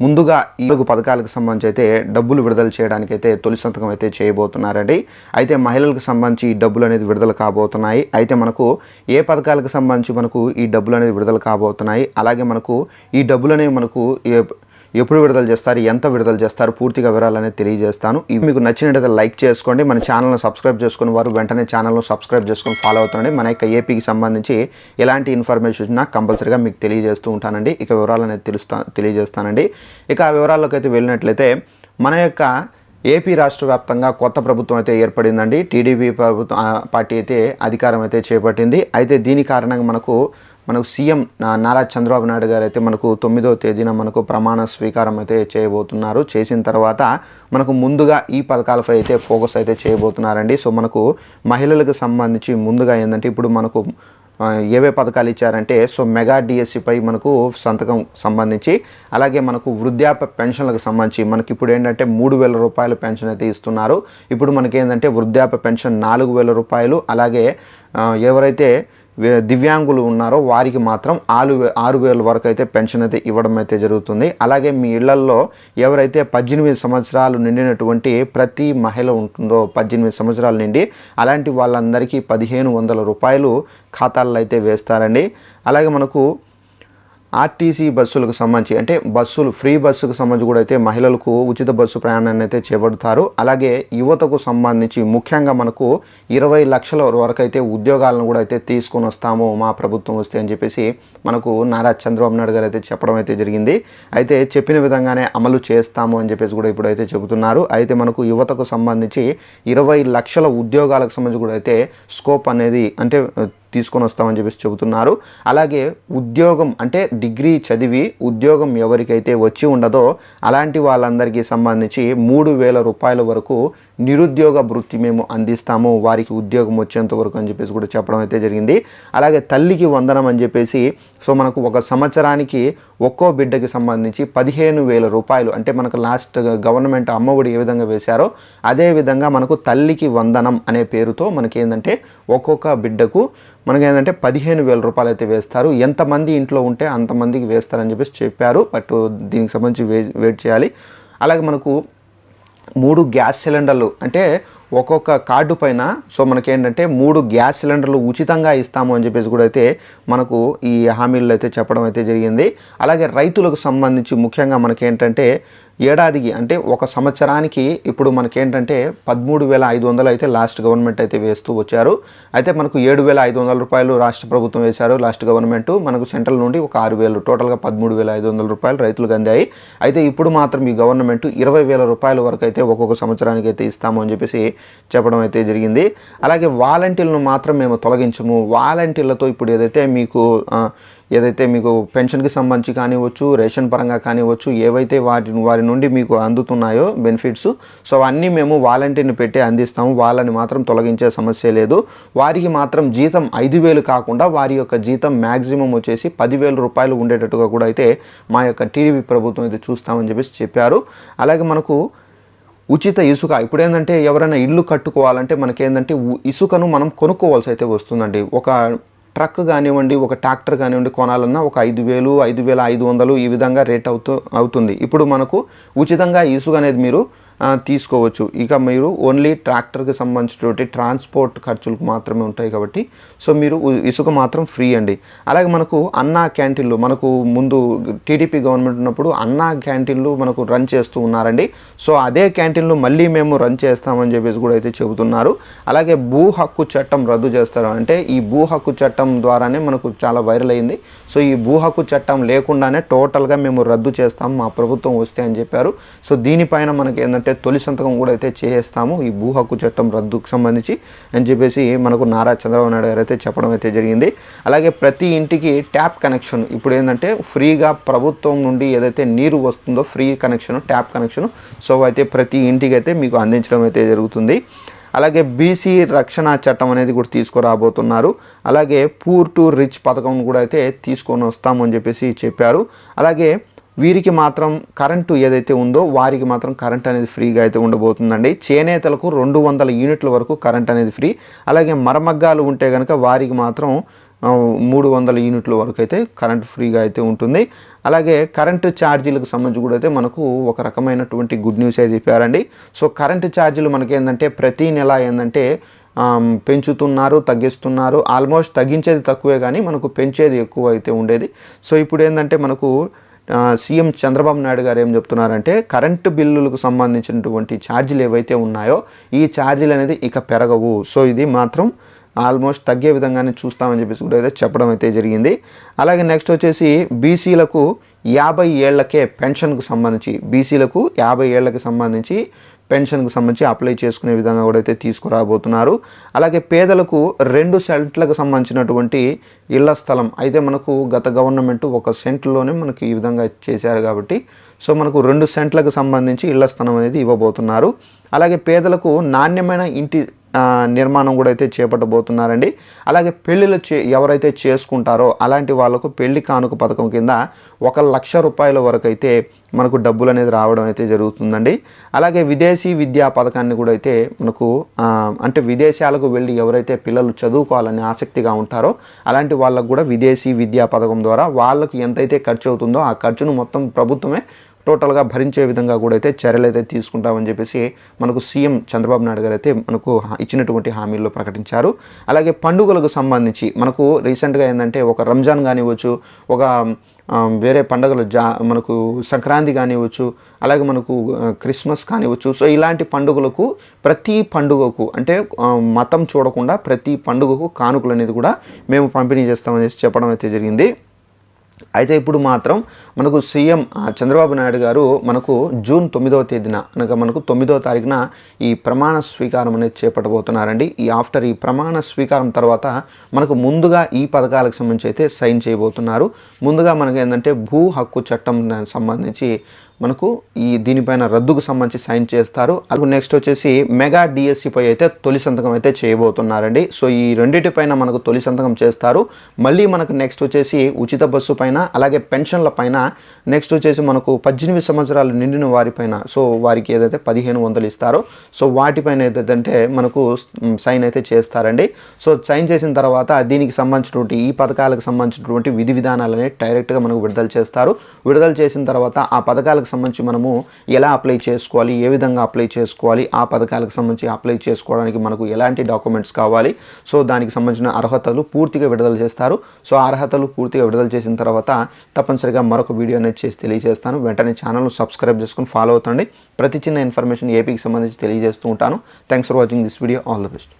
ముందుగా ఈ పథకాలకు సంబంధించి అయితే డబ్బులు విడుదల చేయడానికి అయితే తొలి సంతకం అయితే చేయబోతున్నారండి. అయితే మహిళలకు సంబంధించి ఈ డబ్బులు అనేది విడుదల కాబోతున్నాయి. అయితే మనకు ఏ పథకాలకు సంబంధించి మనకు ఈ డబ్బులు అనేది విడుదల కాబోతున్నాయి? అలాగే మనకు ఈ డబ్బులు అనేవి మనకు ఏ- ఎప్పుడు విడుదల చేస్తారు ఎంత విడుదల చేస్తారు పూర్తిగా వివరాలనే తెలియజేస్తాను. ఇవి మీకు నచ్చినట్టయితే లైక్ చేసుకోండి మన ఛానల్ను సబ్స్క్రైబ్ చేసుకుని వారు వెంటనే ఛానల్ను సబ్స్క్రైబ్ చేసుకొని ఫాలో అవుతుండే మన యొక్క ఏపీకి సంబంధించి ఎలాంటి ఇన్ఫర్మేషన్ వచ్చినా కంపల్సరీగా మీకు తెలియజేస్తూ ఉంటానండి. ఇక వివరాలనేది తెలుస్తా తెలియజేస్తానండి. ఇక ఆ వివరాల్లోకి అయితే వెళ్ళినట్లయితే మన యొక్క ఏపీ రాష్ట్ర వ్యాప్తంగా కొత్త ప్రభుత్వం అయితే ఏర్పడిందండి. టీడీపీ ప్రభుత్వం పార్టీ అయితే అధికారం అయితే చేపట్టింది. అయితే దీని కారణంగా మనకు మనకు సీఎం నారా చంద్రబాబు నాయుడు గారు అయితే మనకు తొమ్మిదవ తేదీన మనకు ప్రమాణ స్వీకారం అయితే చేయబోతున్నారు. చేసిన తర్వాత మనకు ముందుగా ఈ పథకాలపై అయితే ఫోకస్ అయితే చేయబోతున్నారండి. సో మనకు మహిళలకు సంబంధించి ముందుగా ఏంటంటే ఇప్పుడు మనకు ఏవే పథకాలు ఇచ్చారంటే సో మెగా డిఎస్సిపై మనకు సంతకం సంబంధించి అలాగే మనకు వృద్ధాప్య పెన్షన్లకు సంబంధించి మనకి ఇప్పుడు ఏంటంటే మూడు వేల రూపాయల పెన్షన్ అయితే ఇస్తున్నారు. ఇప్పుడు మనకి ఏంటంటే వృద్ధాప్య పెన్షన్ నాలుగు వేల రూపాయలు అలాగే ఎవరైతే దివ్యాంగులు ఉన్నారో వారికి మాత్రం ఆరు వే ఆరు వేల వరకు అయితే పెన్షన్ అయితే ఇవ్వడం అయితే జరుగుతుంది. అలాగే మీ ఇళ్ళల్లో ఎవరైతే పద్దెనిమిది సంవత్సరాలు నిండినటువంటి ప్రతి మహిళ ఉంటుందో పద్దెనిమిది సంవత్సరాలు నుండి అలాంటి వాళ్ళందరికీ పదిహేను వందల రూపాయలు ఖాతాల్లో అయితే వేస్తారండి. అలాగే మనకు ఆర్టీసీ బస్సులకు సంబంధించి అంటే బస్సులు ఫ్రీ బస్సుకు సంబంధించి కూడా అయితే మహిళలకు ఉచిత బస్సు ప్రయాణాన్ని అయితే చేపడతారు. అలాగే యువతకు సంబంధించి ముఖ్యంగా మనకు ఇరవై లక్షల వరకు అయితే ఉద్యోగాలను కూడా అయితే తీసుకొని వస్తాము మా ప్రభుత్వం వస్తే అని చెప్పేసి మనకు నారా చంద్రబాబు నాయుడు గారు అయితే చెప్పడం అయితే జరిగింది. అయితే చెప్పిన విధంగానే అమలు చేస్తాము అని చెప్పేసి కూడా ఇప్పుడు అయితే చెబుతున్నారు. అయితే మనకు యువతకు సంబంధించి ఇరవై లక్షల ఉద్యోగాలకు సంబంధించి కూడా అయితే స్కోప్ అనేది అంటే తీసుకొని వస్తామని చెప్పేసి చెబుతున్నారు. అలాగే ఉద్యోగం అంటే డిగ్రీ చదివి ఉద్యోగం ఎవరికైతే వచ్చి ఉండదో అలాంటి వాళ్ళందరికీ సంబంధించి మూడు వేల రూపాయల వరకు నిరుద్యోగ వృత్తి మేము అందిస్తాము. వారికి ఉద్యోగం వచ్చేంత వరకు అని చెప్పేసి కూడా చెప్పడం అయితే జరిగింది. అలాగే తల్లికి వందనం అని చెప్పేసి సో మనకు ఒక సంవత్సరానికి ఒక్కో బిడ్డకి సంబంధించి పదిహేను వేల రూపాయలు అంటే మనకు లాస్ట్ గవర్నమెంట్ అమ్మఒడి ఏ విధంగా వేశారో అదే విధంగా మనకు తల్లికి వందనం అనే పేరుతో మనకి ఏంటంటే ఒక్కొక్క బిడ్డకు మనకి ఏంటంటే పదిహేను వేల రూపాయలు అయితే వేస్తారు. ఎంతమంది ఇంట్లో ఉంటే అంతమందికి వేస్తారని చెప్పేసి చెప్పారు. బట్ దీనికి సంబంధించి వే వెయిట్ చేయాలి. అలాగే మనకు మూడు గ్యాస్ సిలిండర్లు అంటే ఒక్కొక్క కార్డు పైన సో మనకేంటంటే మూడు గ్యాస్ సిలిండర్లు ఉచితంగా ఇస్తాము అని చెప్పేసి కూడా అయితే మనకు ఈ హామీలు అయితే చెప్పడం అయితే జరిగింది. అలాగే రైతులకు సంబంధించి ముఖ్యంగా మనకేంటంటే ఏడాదికి అంటే ఒక సంవత్సరానికి ఇప్పుడు మనకేంటంటే పదమూడు వేల ఐదు వందలు అయితే లాస్ట్ గవర్నమెంట్ అయితే వేస్తూ వచ్చారు. అయితే మనకు ఏడు వేల ఐదు వందల రూపాయలు రాష్ట్ర ప్రభుత్వం వేశారు. లాస్ట్ గవర్నమెంట్ మనకు సెంట్రల్ నుండి ఒక ఆరు వేలు టోటల్గా పదమూడు వేల ఐదు వందల రూపాయలు రైతులకు అందాయి. అయితే ఇప్పుడు మాత్రం ఈ గవర్నమెంట్ ఇరవై వేల రూపాయల వరకు అయితే ఒక్కొక్క సంవత్సరానికి అయితే ఇస్తాము అని చెప్పేసి చెప్పడం అయితే జరిగింది. అలాగే వాలంటీర్లను మాత్రం మేము తొలగించము. వాలంటీర్లతో ఇప్పుడు ఏదైతే మీకు ఏదైతే మీకు పెన్షన్కి సంబంధించి కానివ్వచ్చు రేషన్ పరంగా కానివ్వచ్చు ఏవైతే వాటి వారి నుండి మీకు అందుతున్నాయో బెనిఫిట్స్ సో అవన్నీ మేము వాలంటీర్ని పెట్టి అందిస్తాము. వాళ్ళని మాత్రం తొలగించే సమస్య లేదు. వారికి మాత్రం జీతం ఐదు వేలు కాకుండా వారి యొక్క జీతం మ్యాక్సిమం వచ్చేసి పదివేల రూపాయలు ఉండేటట్టుగా కూడా అయితే మా యొక్క టీడీపీ ప్రభుత్వం అయితే చూస్తామని చెప్పేసి చెప్పారు. అలాగే మనకు ఉచిత ఇసుక ఇప్పుడు ఏంటంటే ఎవరైనా ఇల్లు కట్టుకోవాలంటే మనకేంటంటే ఉ- ఇసుకను మనం కొనుక్కోవాల్సి అయితే వస్తుందండి. ఒక ట్రక్ కానివ్వండి ఒక ట్రాక్టర్ కానివ్వండి కొనాలన్నా ఒక ఐదు వేలు ఐదు వేల ఐదు వందలు ఈ విధంగా రేట్ అవుతూ అవుతుంది. ఇప్పుడు మనకు ఉచితంగా ఇసుక అనేది మీరు తీసుకోవచ్చు. ఇక మీరు ఓన్లీ ట్రాక్టర్కి సంబంధించినటువంటి ట్రాన్స్పోర్ట్ ఖర్చులకు మాత్రమే ఉంటాయి కాబట్టి సో మీరు ఇసుక మాత్రం ఫ్రీ అండి. అలాగే మనకు అన్నా క్యాంటీన్లు మనకు ముందు టీడీపీ గవర్నమెంట్ ఉన్నప్పుడు అన్నా క్యాంటీన్లు మనకు రన్ చేస్తూ ఉన్నారండి. సో అదే క్యాంటీన్లు మళ్ళీ మేము రన్ చేస్తామని చెప్పేసి కూడా అయితే చెబుతున్నారు. అలాగే భూ హక్కు చట్టం రద్దు చేస్తారు. అంటే ఈ భూ హక్కు చట్టం ద్వారానే మనకు చాలా వైరల్ అయింది. సో ఈ భూ హక్కు చట్టం లేకుండానే టోటల్గా మేము రద్దు చేస్తాం మా ప్రభుత్వం వస్తే అని చెప్పారు. సో దీనిపైన మనకి ఏంటంటే తొలి సంతకం కూడా అయితే చేస్తాము ఈ భూ హక్కు చట్టం రద్దుకు సంబంధించి అని చెప్పేసి మనకు నారా చంద్రబాబు నాయుడు గారు అయితే చెప్పడం అయితే జరిగింది. అలాగే ప్రతి ఇంటికి ట్యాప్ కనెక్షన్. ఇప్పుడు ఏంటంటే ఫ్రీగా ప్రభుత్వం నుండి ఏదైతే నీరు వస్తుందో free connection tap connection so అయితే ప్రతి ఇంటికి అయితే మీకు అందించడం అయితే జరుగుతుంది. అలాగే బీసీ రక్షణ చట్టం అనేది కూడా తీసుకురాబోతున్నారు. అలాగే పూర్ టు రిచ్ పథకం కూడా అయితే తీసుకొని వస్తామని చెప్పేసి చెప్పారు. అలాగే వీరికి మాత్రం కరెంటు ఏదైతే ఉందో వారికి మాత్రం కరెంట్ అనేది ఫ్రీగా అయితే ఉండబోతుందండి. చేనేతలకు రెండు వందల యూనిట్ల వరకు కరెంట్ అనేది ఫ్రీ. అలాగే మరమగ్గాలు ఉంటే కనుక వారికి మాత్రం మూడు వందల యూనిట్ల వరకు అయితే కరెంట్ ఫ్రీగా అయితే ఉంటుంది. అలాగే కరెంటు ఛార్జీలకు సంబంధించి కూడా అయితే మనకు ఒక రకమైనటువంటి గుడ్ న్యూస్ అయితే చెప్పారండి. సో కరెంటు ఛార్జీలు మనకి ఏంటంటే ప్రతి నెల ఏంటంటే పెంచుతున్నారు తగ్గిస్తున్నారు. ఆల్మోస్ట్ తగ్గించేది తక్కువే కానీ మనకు పెంచేది ఎక్కువ అయితే ఉండేది. సో ఇప్పుడు ఏంటంటే మనకు సీఎం చంద్రబాబు నాయుడు గారు ఏం చెప్తున్నారంటే కరెంటు బిల్లులకు సంబంధించినటువంటి ఛార్జీలు ఏవైతే ఉన్నాయో ఈ ఛార్జీలు అనేది ఇక పెరగవు. సో ఇది మాత్రం ఆల్మోస్ట్ తగ్గే విధంగానే చూస్తామని చెప్పేసి కూడా అయితే చెప్పడం అయితే జరిగింది. అలాగే నెక్స్ట్ వచ్చేసి బీసీలకు యాభై ఏళ్ళకే పెన్షన్కు సంబంధించి బీసీలకు యాభై ఏళ్ళకు సంబంధించి పెన్షన్కు సంబంధించి అప్లై చేసుకునే విధంగా కూడా అయితే తీసుకురాబోతున్నారు. అలాగే పేదలకు రెండు సెంట్లకు సంబంధించినటువంటి ఇళ్ళ స్థలం అయితే మనకు గత గవర్నమెంట్ ఒక సెంట్లోనే మనకి ఈ విధంగా చేశారు కాబట్టి సో మనకు రెండు సెంట్లకు సంబంధించి ఇళ్ళ స్థలం అనేది ఇవ్వబోతున్నారు. అలాగే పేదలకు నాణ్యమైన ఇంటి నిర్మాణం కూడా అయితే చేపట్టబోతున్నారండి. అలాగే పెళ్ళిళ్ళు చే ఎవరైతే చేసుకుంటారో అలాంటి వాళ్ళకు పెళ్ళి కానుక పథకం కింద ఒక లక్ష రూపాయల వరకు అయితే మనకు డబ్బులు అనేది రావడం అయితే జరుగుతుందండి. అలాగే విదేశీ విద్యా పథకాన్ని కూడా అయితే మనకు అంటే విదేశాలకు వెళ్ళి ఎవరైతే పిల్లలు చదువుకోవాలని ఆసక్తిగా ఉంటారో అలాంటి వాళ్ళకు కూడా విదేశీ విద్యా పథకం ద్వారా వాళ్ళకు ఎంతైతే ఖర్చు అవుతుందో ఆ ఖర్చును మొత్తం ప్రభుత్వమే టోటల్గా భరించే విధంగా కూడా అయితే చర్యలు అయితే తీసుకుంటామని చెప్పేసి మనకు సీఎం చంద్రబాబు నాయుడు గారు అయితే మనకు ఇచ్చినటువంటి హామీల్లో ప్రకటించారు. అలాగే పండుగలకు సంబంధించి మనకు రీసెంట్గా ఏంటంటే ఒక రంజాన్ కానివ్వచ్చు ఒక వేరే పండుగలు జా మనకు సంక్రాంతి కానివ్వచ్చు అలాగే మనకు క్రిస్మస్ కానివ్వచ్చు. సో ఇలాంటి పండుగలకు ప్రతి పండుగకు అంటే మతం చూడకుండా ప్రతి పండుగకు కానుకలు అనేది కూడా మేము పంపిణీ చేస్తామని చెప్పడం అయితే జరిగింది. అయితే ఇప్పుడు మాత్రం మనకు సీఎం చంద్రబాబు నాయుడు గారు మనకు జూన్ తొమ్మిదవ తేదీన అనగా మనకు తొమ్మిదవ తారీఖున ఈ ప్రమాణ స్వీకారం అనేది చేపట్టబోతున్నారండి. ఈ ఆఫ్టర్ ఈ ప్రమాణ స్వీకారం తర్వాత మనకు ముందుగా ఈ పథకాలకు సంబంధించి అయితే సైన్ చేయబోతున్నారు. ముందుగా మనకు ఏంటంటే భూ హక్కు చట్టం సంబంధించి మనకు ఈ దీనిపైన రద్దుకు సంబంధించి సైన్ చేస్తారు. అలాగే నెక్స్ట్ వచ్చేసి మెగా డిఎస్సి పై అయితే తొలి సంతకం అయితే చేయబోతున్నారండి. సో ఈ రెండింటిపైన మనకు తొలి సంతకం చేస్తారు. మళ్ళీ మనకు నెక్స్ట్ వచ్చేసి ఉచిత బస్సు పైన అలాగే పెన్షన్ల పైన నెక్స్ట్ వచ్చేసి మనకు పద్దెనిమిది సంవత్సరాలు నిండిన వారిపైన సో వారికి ఏదైతే పదిహేను వందలు ఇస్తారో సో వాటిపైన ఏదైతే మనకు సైన్ అయితే చేస్తారండి. సో సైన్ చేసిన తర్వాత దీనికి సంబంధించినటువంటి ఈ పథకాలకు సంబంధించినటువంటి విధి విధానాలని డైరెక్ట్గా మనకు విడుదల చేస్తారు. విడుదల చేసిన తర్వాత ఆ పథకాలకు సంబంధించి మనము ఎలా అప్లై చేసుకోవాలి ఏ విధంగా అప్లై చేసుకోవాలి ఆ పథకాలకు సంబంధించి అప్లై చేసుకోవడానికి మనకు ఎలాంటి డాక్యుమెంట్స్ కావాలి సో దానికి సంబంధించిన అర్హతలు పూర్తిగా విడుదల చేస్తారు. సో అర్హతలు పూర్తిగా విడుదల చేసిన తర్వాత తప్పనిసరిగా మరొక వీడియో అనేది చేసి తెలియజేస్తాను. వెంటనే ఛానల్ను సబ్స్క్రైబ్ చేసుకుని ఫాలో అవుతండి. ప్రతి చిన్న ఇన్ఫర్మేషన్ ఏపీకి సంబంధించి తెలియజేస్తూ ఉంటాను. Thanks for watching this video all the best